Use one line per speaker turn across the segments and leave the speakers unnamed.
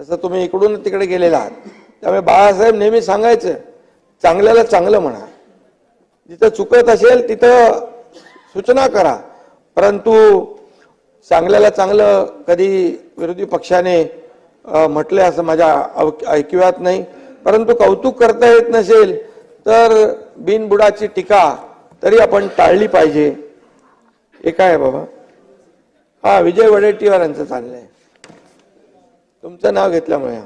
तसं तुम्ही इकडून तिकडे गेलेला आहात. त्यामुळे बाळासाहेब नेहमी सांगायचं चांगल्याला चांगलं म्हणा. जिथं चुकत असेल तिथं सूचना करा. परंतु चांगल्याला चांगलं कधी विरोधी पक्षाने अ, म्हटलंय असं माझ्या अव- ऐकिवात नाही. परंतु कौतुक करता येत नसेल तर बिनबुडाची टीका तरी आपण टाळली पाहिजे. हे काय आहे बाबा? हा विजय वडेट्टीवार यांचं चाललंय. तुमचं नाव घेतल्यामुळे.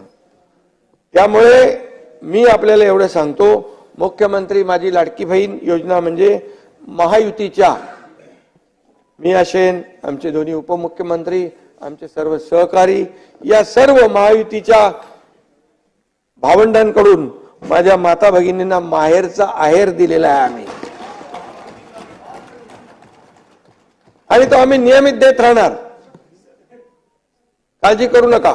त्यामुळे मी आपल्याला एवढं सांगतो मुख्यमंत्री माझी लाडकी बहीण योजना म्हणजे महायुतीच्या मी असेन आमचे दोन्ही उपमुख्यमंत्री आमचे सर्व सहकारी या सर्व महायुतीच्या भावंडांकडून माझ्या माता भगिनींना माहेरचा आहेर दिलेला आहे आम्ही. आणि तो आम्ही नियमित देत राहणार. काळजी करू नका.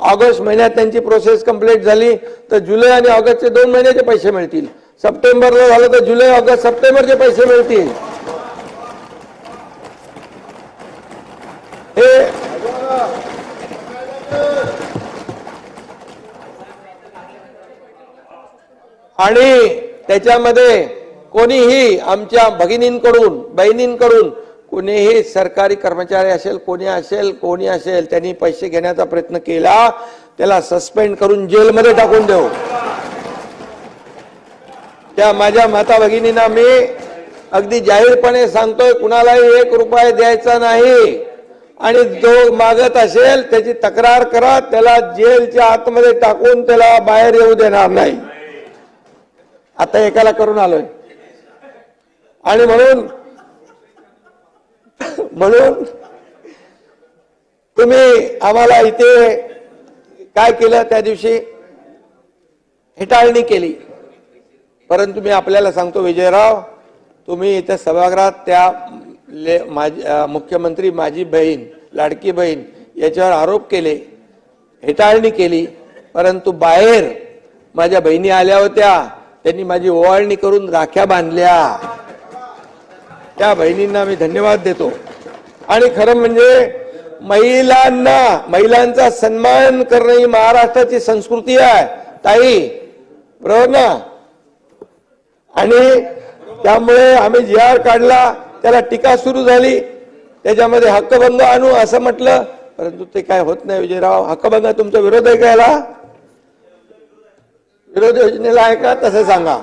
ऑगस्ट महिन्यात त्यांची प्रोसेस कंप्लीट झाली तर जुलै आणि ऑगस्टचे दोन महिन्याचे पैसे मिळतील. सप्टेंबरला झालं तर जुलै ऑगस्ट सप्टेंबरचे पैसे मिळतील. हे आणि त्याच्यामध्ये कोणीही आमच्या भगिनींकडून बहिणींकडून कोणीही सरकारी कर्मचारी असेल कोणी असेल कोणी असेल त्यांनी पैसे घेण्याचा प्रयत्न केला त्याला सस्पेंड करून जेलमध्ये टाकून देऊ. त्या माझ्या माता भगिनींना मी अगदी जाहीरपणे सांगतोय कुणालाही एक रुपये द्यायचा नाही. आणि जो मागत असेल त्याची तक्रार करा त्याला जेलच्या आतमध्ये टाकून त्याला बाहेर येऊ देणार नाही. आता एकाला करून आलोय. आणि म्हणून म्हणून तुम्ही आम्हाला इथे काय केलं त्या दिवशी? हेटाळणी केली. परंतु मी आपल्याला सांगतो विजयराव तुम्ही इथे सभागृहात त्या ले माझी मुख्यमंत्री माझी बहीण लाडकी बहीण याच्यावर आरोप केले हेटाळणी केली परंतु बाहेर माझ्या बहिणी आल्या होत्या. त्यांनी माझी ओवाळणी करून राख्या बांधल्या. त्या बहिणींना मी धन्यवाद देतो. आणि खरं म्हणजे महिलांना महिलांचा सन्मान करणं ही महाराष्ट्राची संस्कृती आहे. ताई बरोबर ना? आणि त्यामुळे आम्ही जी आर काढला त्याला टीका सुरू झाली. त्याच्यामध्ये हक्कभंग आणू असं म्हटलं परंतु ते काय होत नाही विजयराव. हक्कभंग तुमचा विरोध आहे का याला? विरोध योजनेला आहे का? तसं सांगा.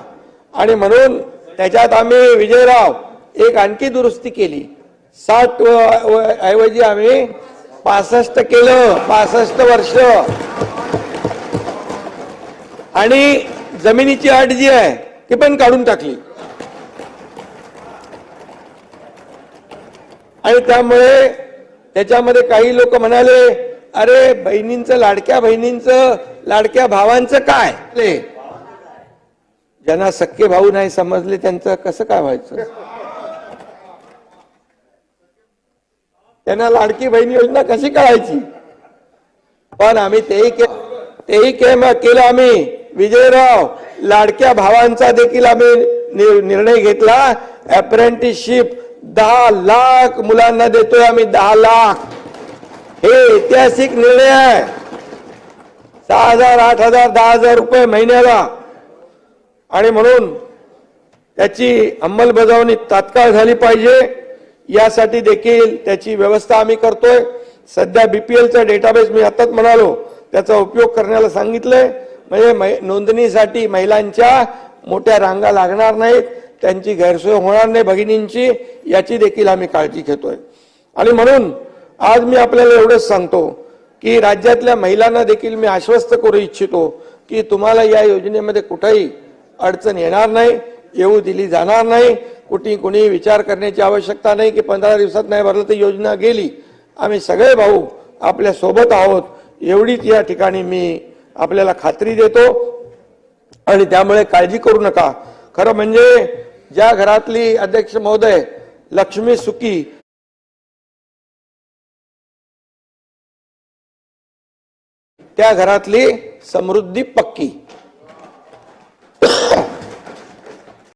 आणि म्हणून त्याच्यात आम्ही विजयराव एक आणखी दुरुस्ती केली. साठ ऐवजी आम्ही पासष्ट केलं पासष्ट वर्ष. आणि जमिनीची अट जी आहे ती पण काढून टाकली. आणि त्यामुळे त्याच्यामध्ये काही लोक म्हणाले अरे बहिणींचं लाडक्या बहिणींचं लाडक्या भावांचं काय. ज्यांना सख्खे भाऊ नाही समजले त्यांचं कसं काय व्हायचं? त्यांना लाडकी बहीण योजना कशी कळायची? पण आम्ही तेही के तेही के- केलं आम्ही. विजयराव लाडक्या भावांचा देखील आम्ही निर्णय घेतला. अप्रेंटिसशिप दहा लाख मुलांना देतोय आम्ही दहा लाख. हे ऐतिहासिक निर्णय आहे. सहा हजार आठ हजार दहा हजार रुपये महिन्याला. आणि म्हणून त्याची अंमलबजावणी तात्काळ झाली पाहिजे. यासाठी देखील त्याची व्यवस्था आम्ही करतोय. सध्या बीपीएलचा डेटाबेस मी आताच म्हणालो त्याचा उपयोग करण्याला सांगितलंय. म्हणजे मै- नोंदणीसाठी महिलांच्या मोठ्या रांगा लागणार नाहीत त्यांची गैरसोय होणार नाही भगिनींची याची देखील आम्ही काळजी घेतोय. आणि म्हणून आज मी आपल्याला एवढंच सांगतो की राज्यातल्या महिलांना देखील मी आश्वस्त करू इच्छितो की तुम्हाला या योजनेमध्ये कुठेही अडचण येणार नाही येऊ दिली जाणार नाही. कुठे कुणी विचार करण्याची आवश्यकता नाही की पंधरा दिवसात नाही भरलं तर योजना गेली. आम्ही सगळे भाऊ आपल्यासोबत आहोत. एवढीच या ठिकाणी मी आपल्याला खात्री देतो. आणि त्यामुळे काळजी करू नका. खरं म्हणजे ज्या घरातली अध्यक्ष महोदय लक्ष्मी सुकी त्या घरातली समृद्धी पक्की.